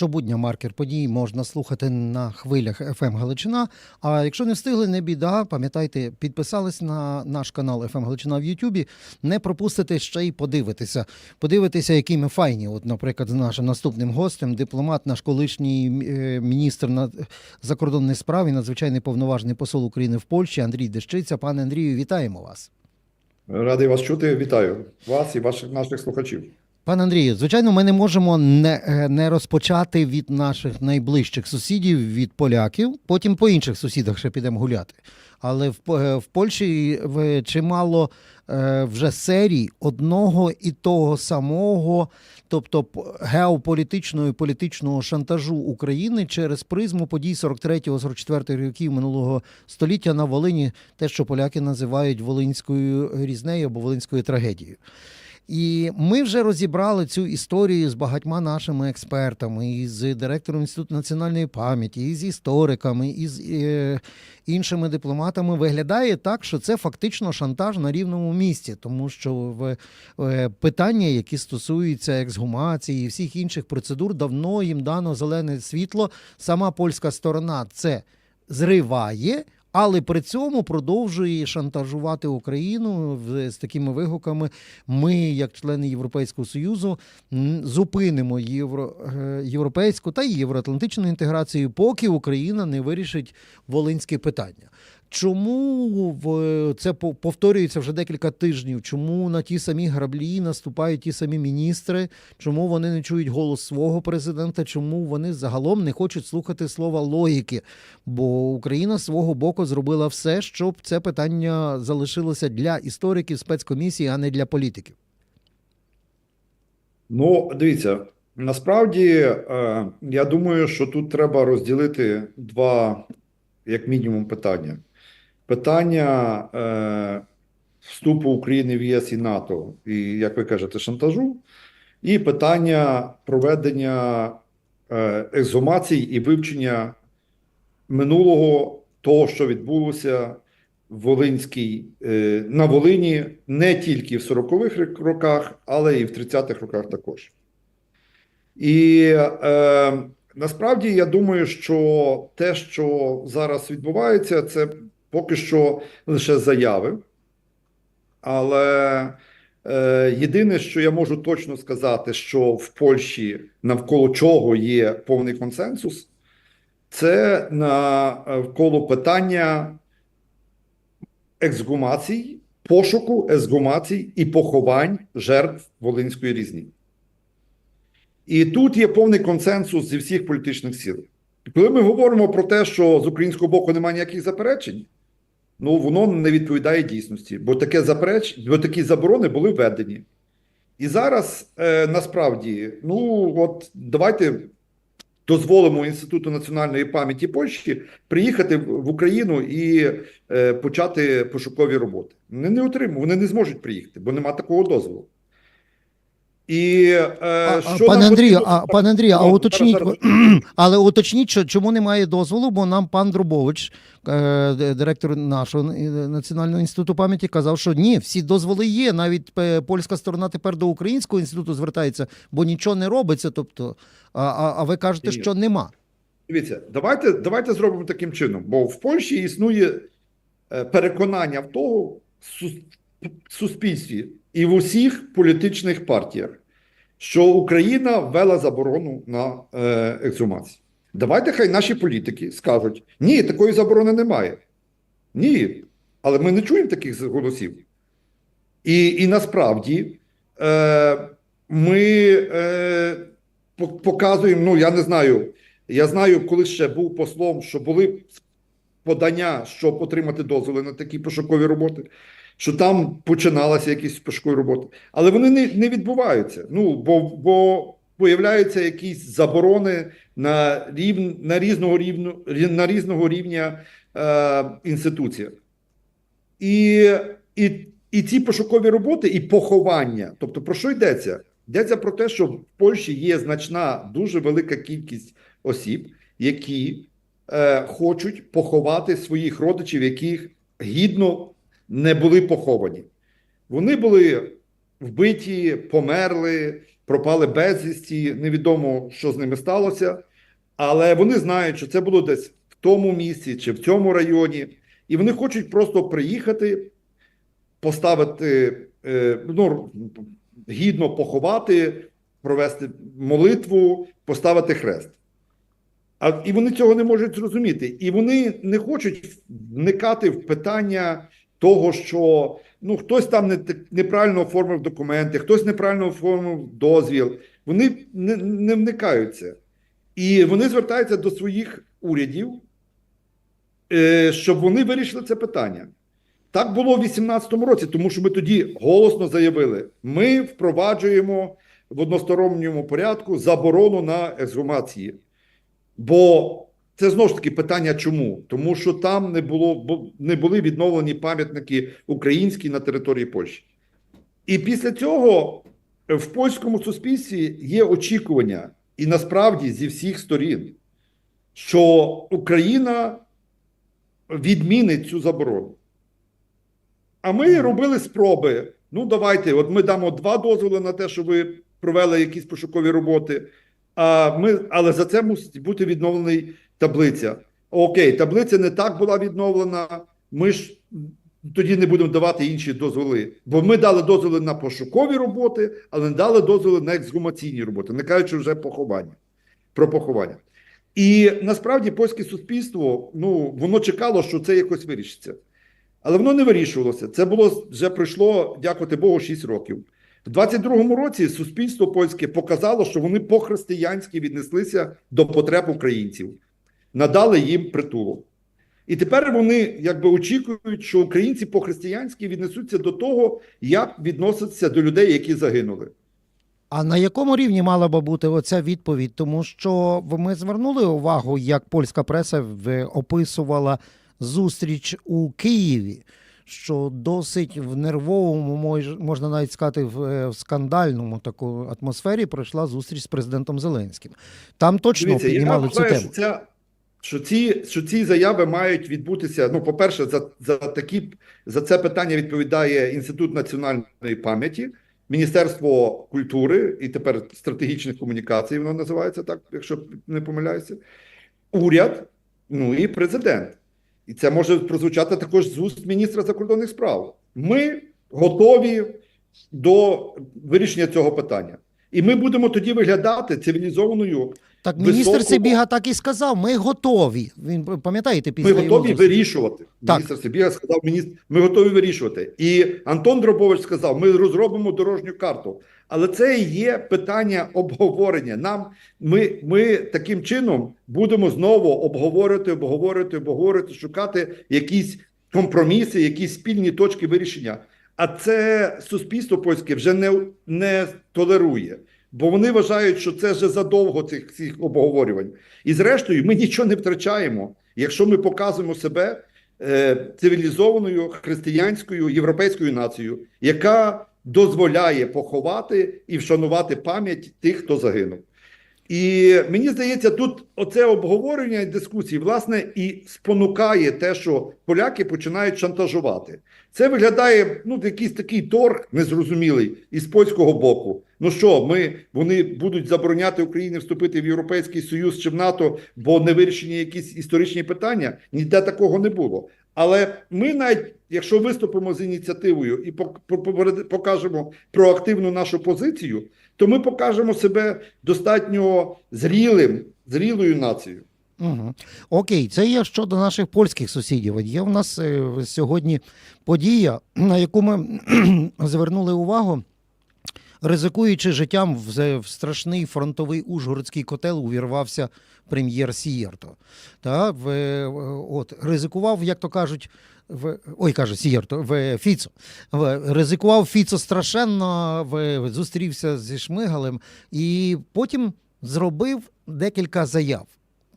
Щобудня маркер подій можна слухати на хвилях FM Галичина. А якщо не встигли, не біда. Пам'ятайте, підписались на наш канал FM Галичина в Ютубі. Не пропустите ще й подивитися. Подивитися, які ми файні. От, наприклад, з нашим наступним гостем, дипломат, наш колишній е, міністр на закордонних справ і надзвичайний повноважний посол України в Польщі Андрій Дещиця. Пане Андрію, вітаємо вас. Радий вас чути. Вітаю вас і ваших наших слухачів. Пане Андрію, звичайно, ми не можемо не, е, не розпочати від наших найближчих сусідів, від поляків, потім по інших сусідах ще підемо гуляти. Але в, е, в Польщі чимало е, вже серій одного і того самого, тобто геополітичного і політичного шантажу України через призму подій 43-44 років минулого століття на Волині, те, що поляки називають Волинською різнею або Волинською трагедією. І ми вже розібрали цю історію з багатьма нашими експертами, і з директором Інституту національної пам'яті, і з істориками, і з е, іншими дипломатами. Виглядає так, що це фактично шантаж на рівному місці, тому що в е, питання, які стосуються ексгумації і всіх інших процедур, давно їм дано зелене світло. Сама польська сторона це зриває. Але при цьому продовжує шантажувати Україну з такими вигуками. Ми, як члени Європейського союзу, зупинимо євро, е, європейську та євроатлантичну інтеграцію, поки Україна не вирішить волинське питання. Чому в це по- повторюється вже декілька тижнів? Чому на ті самі граблі наступають ті самі міністри? Чому вони не чують голос свого президента? Чому вони загалом не хочуть слухати слова логіки? Бо Україна свого боку зробила все, щоб це питання залишилося для істориків спецкомісії, а не для політиків. Ну, дивіться, насправді, е, я думаю, що тут треба розділити два, як мінімум, питання. Питання е, вступу України в ЄС і НАТО, і, як ви кажете, шантажу, і питання проведення е, ексгумацій і вивчення минулого того, що відбулося в Волинській, е, на Волині не тільки в 40-х роках, але і в 30-х роках також. І е, насправді я думаю, що те, що зараз відбувається, це поки що лише заяви. Але е, єдине, що я можу точно сказати, що в Польщі навколо чого є повний консенсус, це навколо питання ексгумацій, пошуку ексгумацій і поховань жертв Волинської різні. І тут є повний консенсус зі всіх політичних сил. Коли ми говоримо про те, що з українського боку немає ніяких заперечень, ну воно не відповідає дійсності, бо таке запереч... бо такі заборони були введені. І зараз е, насправді, ну от давайте дозволимо Інституту національної пам'яті Польщі приїхати в Україну і е, почати пошукові роботи. Вони не отримують, вони не зможуть приїхати, бо нема такого дозволу. І е, А, що пане Андрію, потрібно- а пане Андрію, а уточніть, зараз, але уточніть, що чому немає дозволу, бо нам пан Друбович, е, директор нашого е, національного інституту пам'яті, казав, що ні, всі дозволи є. Навіть е, польська сторона тепер до українського інституту звертається, бо нічого не робиться. Тобто, а, а, а ви кажете, що нема. Дивіться, давайте, давайте зробимо таким чином, бо в Польщі існує е, переконання в того в суспільстві і в усіх політичних партіях, що Україна ввела заборону на е, ексгумацію. Давайте хай наші політики скажуть: ні, такої заборони немає. Ні. Але ми не чуємо таких голосів. І, і насправді е, ми е, показуємо, ну я не знаю. Я знаю, коли ще був послом, що були подання, щоб отримати дозволи на такі пошукові роботи, що там починалися якісь пошукові роботи. Але вони не, не відбуваються. Ну, бо, бо появляються якісь заборони на, рів, на, різного, рівну, на різного рівня е, інституціях. І, і, і ці пошукові роботи, і поховання. Тобто, про що йдеться? Йдеться про те, що в Польщі є значна, дуже велика кількість осіб, які е, хочуть поховати своїх родичів, яких гідно не були поховані. Вони були вбиті, померли, пропали безвісті, невідомо, що з ними сталося, але вони знають, що це було десь в тому місці чи в цьому районі, і вони хочуть просто приїхати, поставити, е, ну, гідно поховати, провести молитву, поставити хрест. А, і вони цього не можуть зрозуміти. І вони не хочуть вникати в питання того, що ну, хтось там не, неправильно оформив документи, хтось неправильно оформив дозвіл. Вони не, не вникають це. І вони звертаються до своїх урядів, е, щоб вони вирішили це питання. Так було в 2018 році, тому що ми тоді голосно заявили: ми впроваджуємо в односторонньому порядку заборону на ексгумації. Бо це знову ж таки питання чому? Тому що там не було не були відновлені пам'ятники українські на території Польщі. І після цього в польському суспільстві є очікування, і насправді зі всіх сторін, що Україна відмінить цю заборону. А ми робили спроби. Ну, давайте, от ми дамо два дозволи на те, що ви провели якісь пошукові роботи. А ми, але за це мусить бути відновлений таблиця. Окей, таблиця не так була відновлена. Ми ж тоді не будемо давати інші дозволи. Бо ми дали дозволи на пошукові роботи, але не дали дозволи на ексгумаційні роботи, не кажучи вже поховання про поховання. І насправді польське суспільство ну, воно чекало, що це якось вирішиться. Але воно не вирішувалося. Це було вже пройшло, дякувати Богу, 6 років. В 22-му році суспільство польське показало, що вони по-християнськи віднеслися до потреб українців, надали їм притулок. І тепер вони якби очікують, що українці по-християнськи віднесуться до того, як відносяться до людей, які загинули. А на якому рівні мала би бути оця відповідь? Тому що ми звернули увагу, як польська преса описувала зустріч у Києві, що досить в нервовому, мож- можна навіть сказати, в, е, скандальному таку атмосфері пройшла зустріч з президентом Зеленським. Там точно Дивіться, я піднімали цю тему. ця, що, ці, що ці заяви мають відбутися. Ну, по-перше, за, за, такі, за це питання відповідає Інститут національної пам'яті, Міністерство культури і тепер стратегічних комунікацій, воно називається так, якщо не помиляюся, уряд, ну і президент. І це може прозвучати також з уст міністра закордонних справ. Ми готові до вирішення цього питання. І ми будемо тоді виглядати цивілізованою Так міністр високого- Сибіга так і сказав: ми готові. Він пам'ятаєте Ми після його готові зустрічі? вирішувати. Так. Міністр Сибіга сказав, міністр, ми готові вирішувати. І Антон Дробович сказав, ми розробимо дорожню карту. Але це і є питання обговорення. Нам ми, ми таким чином будемо знову обговорювати, обговорювати, обговорювати, шукати якісь компроміси, якісь спільні точки вирішення. А це суспільство польське вже не, не толерує. Бо вони вважають, що це вже задовго цих цих обговорювань. І зрештою, ми нічого не втрачаємо, якщо ми показуємо себе е, цивілізованою християнською європейською нацією, яка дозволяє поховати і вшанувати пам'ять тих, хто загинув. І мені здається, тут оце обговорення і дискусії, власне, і спонукає те, що поляки починають шантажувати. Це виглядає ну, якийсь такий торг незрозумілий із польського боку. Ну що, ми вони будуть забороняти Україні вступити в Європейський Союз чи в НАТО, бо не вирішені якісь історичні питання. Ніде такого не було. Але ми навіть, якщо виступимо з ініціативою і пок- покажемо проактивну нашу позицію, то ми покажемо себе достатньо зрілим, зрілою нацією. Угу. Окей, це є щодо наших польських сусідів. Є в нас е, сьогодні подія, на яку ми звернули увагу. Ризикуючи життям в, страшний фронтовий ужгородський котел, увірвався прем'єр Сієрто. Та, в, е, от, ризикував, як то кажуть, в, ой, каже Сієрто, в Фіцо. В, ризикував Фіцо страшенно, в, зустрівся зі Шмигалем і потім зробив декілька заяв.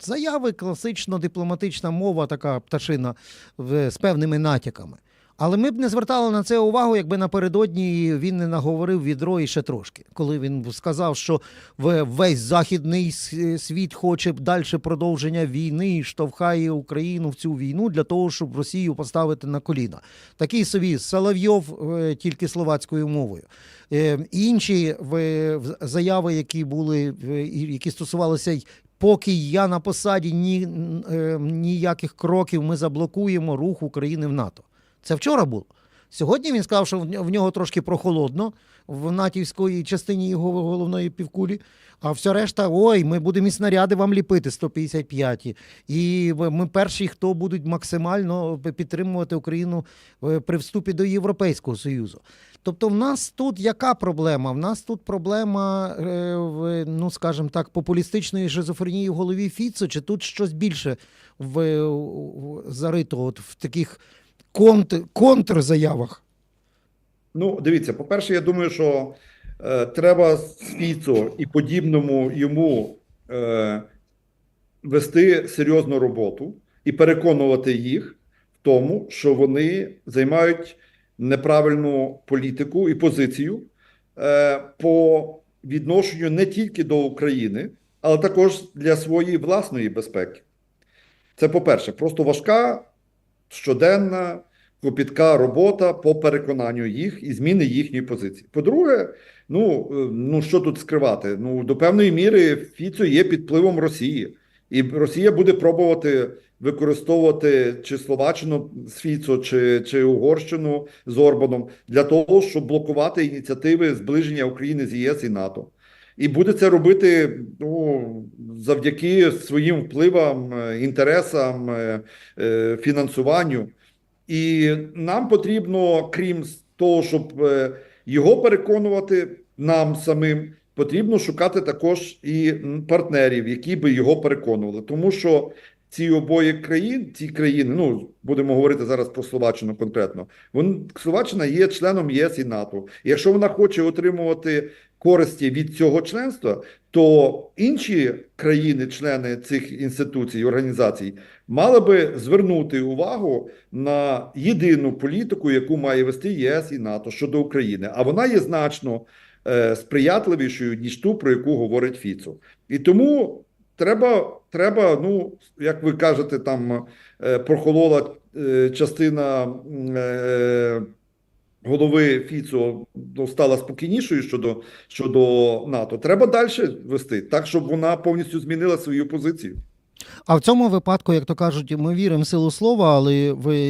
Заяви класично дипломатична мова, така пташина в- з певними натяками. Але ми б не звертали на це увагу, якби напередодні він не наговорив відро і ще трошки. Коли він сказав, що весь західний світ хоче далі продовження війни і штовхає Україну в цю війну для того, щоб Росію поставити на коліна. Такий собі Соловйов е, тільки словацькою мовою. Е, Інші заяви, які були, які стосувалися Поки я на посаді, ні, е, ніяких кроків ми заблокуємо рух України в НАТО. Це вчора було. Сьогодні він сказав, що в нього- трошки прохолодно в натівської частині його головної півкулі. А все решта, ой, ми будемо і снаряди вам ліпити 155-ті. І ми перші, хто будуть максимально підтримувати Україну е, при вступі до Європейського Союзу. Тобто, в нас тут яка проблема? В нас тут проблема, е, ну скажімо так, популістичної шизофренії в голові Фіцо, чи тут щось більше в, зарито от в таких конт, контрзаявах? Ну, дивіться, по-перше, я думаю, що е, треба з і подібному йому е, вести серйозну роботу і переконувати їх в тому, що вони займають неправильну політику і позицію е, по відношенню не тільки до України, але також для своєї власної безпеки. Це по-перше, просто важка щоденна копітка робота по переконанню їх і зміни їхньої позиції. По-друге, ну, е, ну що тут скривати? Ну, до певної міри Фіцо є під впливом Росії, і Росія буде пробувати використовувати чи Словаччину з Фіцо, чи, чи Угорщину з Орбаном для того, щоб блокувати ініціативи зближення України з ЄС і НАТО. І буде це робити ну, завдяки своїм впливам, е, інтересам, е, е, фінансуванню. І нам потрібно, крім того, щоб його переконувати нам самим, потрібно шукати також і партнерів, які би його переконували. Тому що ці обоє країн, ці країни, ну будемо говорити зараз про Словаччину конкретно. Вон Словаччина є членом ЄС і НАТО. І якщо вона хоче отримувати користі від цього членства, то інші країни-члени цих інституцій організацій мали би звернути увагу на єдину політику, яку має вести ЄС і НАТО щодо України. А вона є значно е, сприятливішою ніж ту, про яку говорить Фіцо. І тому треба, треба, ну як ви кажете, там е, прохолола е, частина. Е, Голови Фіцо ну, стала спокійнішою щодо, щодо НАТО. Треба далі вести, так щоб вона повністю змінила свою позицію. А в цьому випадку, як то кажуть, ми віримо в силу слова, але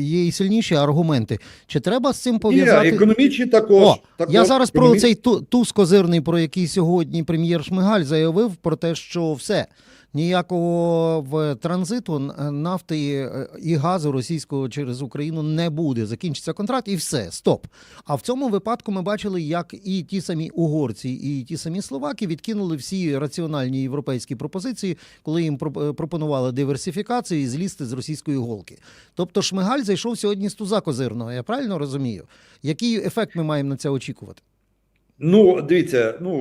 є і сильніші аргументи. Чи треба з цим Ні, економічні також. О, також я зараз про цей ту- туз козирний, про який сьогодні прем'єр Шмигаль заявив про те, що все ніякого транзиту нафти е, і газу російського через Україну не буде. Закінчиться контракт, і все, стоп. А в цьому випадку ми бачили, як і ті самі угорці, і ті самі словаки відкинули всі раціональні європейські пропозиції, коли їм е, пропонували диверсифікацію і злізти з російської голки. Тобто Шмигаль зайшов сьогодні з туза козирного. Я правильно розумію? Який ефект ми маємо на це очікувати? Ну, дивіться, ну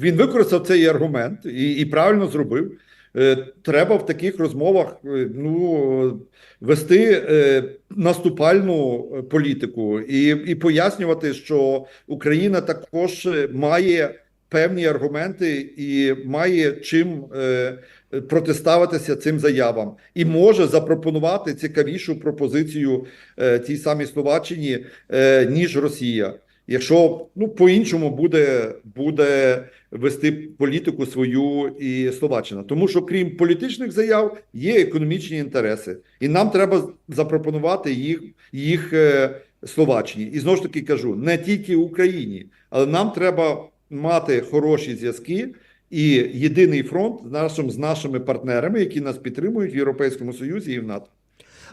він використав цей аргумент і, і правильно зробив. Е, Треба в таких розмовах е, ну, вести е, наступальну політику і, і пояснювати, що Україна також має певні аргументи і має чим протиставитися цим заявам, і може запропонувати цікавішу пропозицію е, тій самій Словаччині, ніж Росія. Якщо ну по-іншому буде, буде вести політику свою і Словаччина, тому що крім політичних заяв є економічні інтереси, і нам треба запропонувати їх, їх е, Словаччині. І знову ж таки кажу, не тільки Україні, але нам треба мати хороші зв'язки і єдиний фронт з нашим з нашими партнерами, які нас підтримують в Європейському Союзі і в НАТО.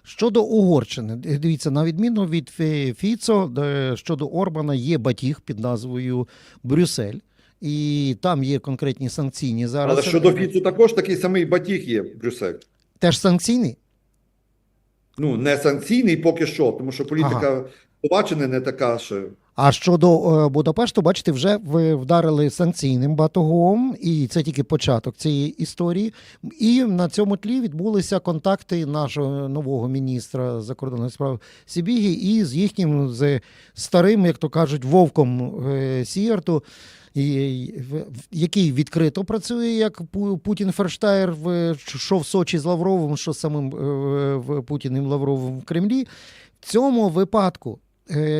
Щодо Угорщини, дивіться, на відміну від Фіцо, щодо Орбана є батіг під назвою Брюссель, і там є конкретні санкційні зараз. Але щодо Фіцу також такий самий батіг є Брюссель. Теж санкційний? Ну, не санкційний поки що, тому що політика Словаччини не така ще. А щодо е, Будапешту, бачите, вже ви вдарили санкційним батогом, і це тільки початок цієї історії. І на цьому тлі відбулися контакти нашого нового міністра закордонних справ Сібігі і з їхнім з старим, як то кажуть, вовком е, в- який відкрито працює як Путін Ферштаєр в що в Сочі з Лавровим, що самим е, Путіним Лавровим в Кремлі. В цьому випадку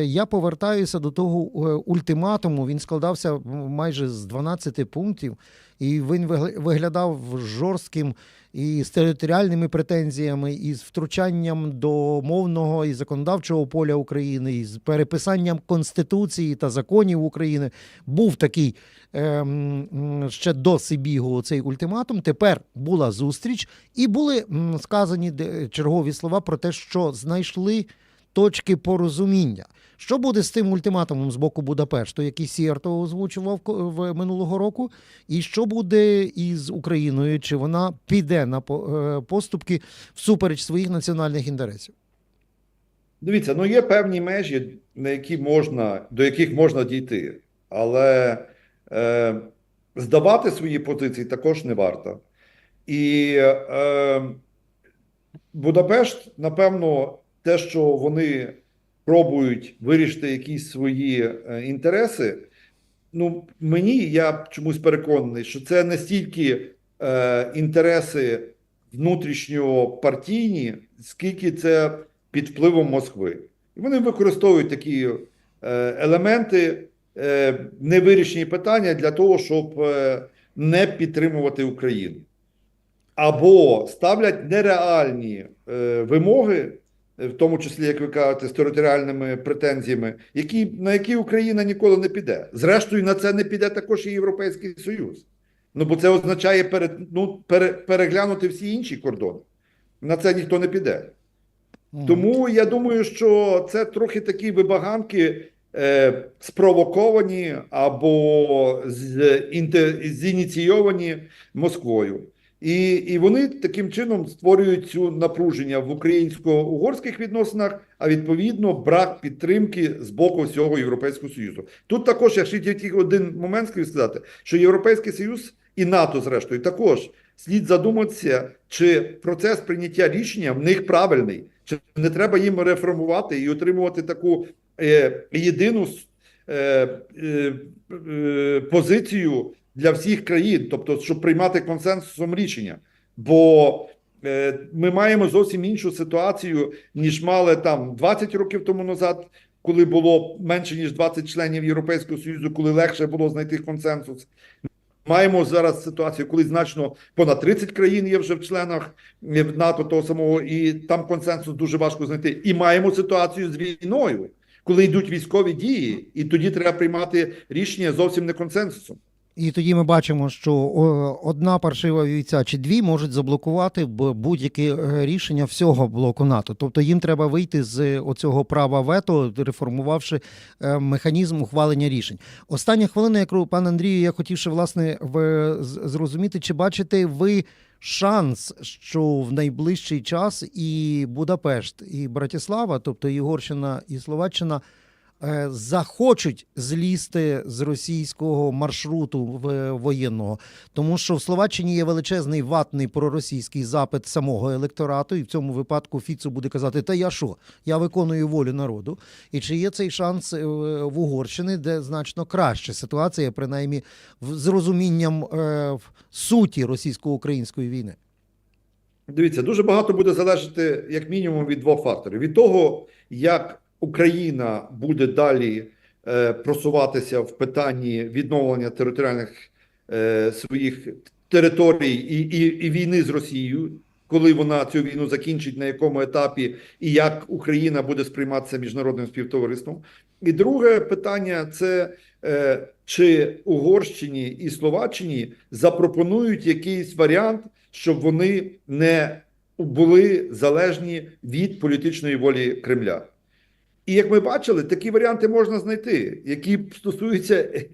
я повертаюся до того е, ультиматуму. Він складався майже з 12 пунктів, і він виглядав жорстким і з територіальними претензіями, і з втручанням до мовного і законодавчого поля України, і з переписанням конституції та законів України. Був такий ем, ще до Сибігу цей ультиматум. Тепер була зустріч, і були сказані чергові слова про те, що знайшли точки порозуміння. Що буде з тим ультиматумом з боку Будапешту, який Сієрто озвучував минулого року, і що буде із Україною? Чи вона піде на е, поступки всупереч своїх національних інтересів? Дивіться, ну є певні межі, на які можна, до яких можна дійти, але е, здавати свої позиції також не варто. І е, Будапешт, напевно, те, що вони пробують вирішити якісь свої е, інтереси, ну мені я чомусь переконаний, що це не стільки е, інтереси внутрішньопартійні, скільки це під впливом Москви. І вони використовують такі е, елементи, е, невирішені питання для того, щоб е, не підтримувати Україну. Або ставлять нереальні е, вимоги, в тому числі, як ви кажете, з територіальними претензіями, які, на які Україна ніколи не піде. Зрештою, на це не піде також і Європейський Союз. Ну, бо це означає перед, ну, пере, переглянути всі інші кордони. На це ніхто не піде. Тому я думаю, що це трохи такі вибаганки е, спровоковані або з, інте, зініційовані Москвою. І, і вони таким чином створюють цю напруження в українсько-угорських відносинах, а відповідно брак підтримки з боку всього Європейського Союзу. Тут також, я ще тільки один момент скажу сказати, що Європейський Союз і НАТО, зрештою, також слід задуматися, чи процес прийняття рішення в них правильний, чи не треба їм реформувати і отримувати таку е, єдину е, е, е, позицію для всіх країн, тобто, щоб приймати консенсусом рішення. Бо е, ми маємо зовсім іншу ситуацію, ніж мали там 20 років тому назад, коли було менше ніж 20 членів Європейського Союзу, коли легше було знайти консенсус. Маємо зараз ситуацію, коли значно понад 30 країн є вже в членах е, в НАТО того самого, і там консенсус дуже важко знайти. І маємо ситуацію з війною, коли йдуть військові дії, і тоді треба приймати рішення зовсім не консенсусом. І тоді ми бачимо, що одна паршива війця чи дві можуть заблокувати будь-яке е, рішення всього блоку НАТО. Тобто їм треба вийти з оцього права вето, реформувавши е, механізм ухвалення рішень. Остання хвилина, яку пан Андрію, я хотів ще власне зрозуміти, чи бачите ви шанс, що в найближчий час і Будапешт, і Братислава, тобто і Угорщина, і Словаччина. Е, Захочуть злізти з російського маршруту в- воєнного, тому що в Словаччині є величезний ватний проросійський запит самого електорату, і в цьому випадку Фіцу буде казати: Та я що? Я виконую волю народу. І чи є цей шанс е, в Угорщини, де значно краща ситуація, принаймні з розумінням е, суті російсько-української війни? Дивіться, дуже багато буде залежати, як мінімум, від двох факторів: від того, як Україна буде далі е, просуватися в питанні відновлення територіальних е, своїх територій і, і, і війни з Росією, коли вона цю війну закінчить, на якому етапі, і як Україна буде сприйматися міжнародним співтовариством. І друге питання це е, чи Угорщині і Словаччині запропонують якийсь варіант, щоб вони не були залежні від політичної волі Кремля. І як ми бачили, такі варіанти можна знайти, які стосуються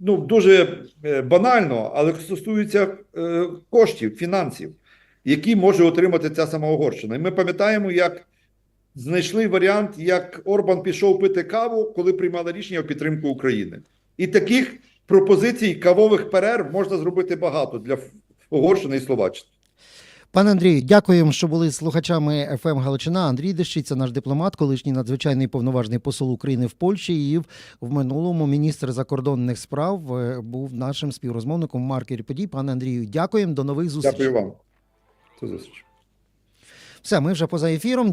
ну, дуже е, банально, але стосуються е, коштів, фінансів, які може отримати ця сама Угорщина. І ми пам'ятаємо, як знайшли варіант, як Орбан пішов пити каву, коли приймали рішення про підтримку України. І таких пропозицій кавових перерв можна зробити багато для Угорщини і Словаччини. Пане Андрію, дякуємо, що були слухачами ФМ Галичина. Андрій Дещиця, наш дипломат, колишній надзвичайний повноважний посол України в Польщі, і в, минулому міністр закордонних справ е, був нашим співрозмовником маркері подій. Пане Андрію, дякуємо. До нових зустрічей. Дякую вам. До зустрічі. Все, ми вже поза ефіром.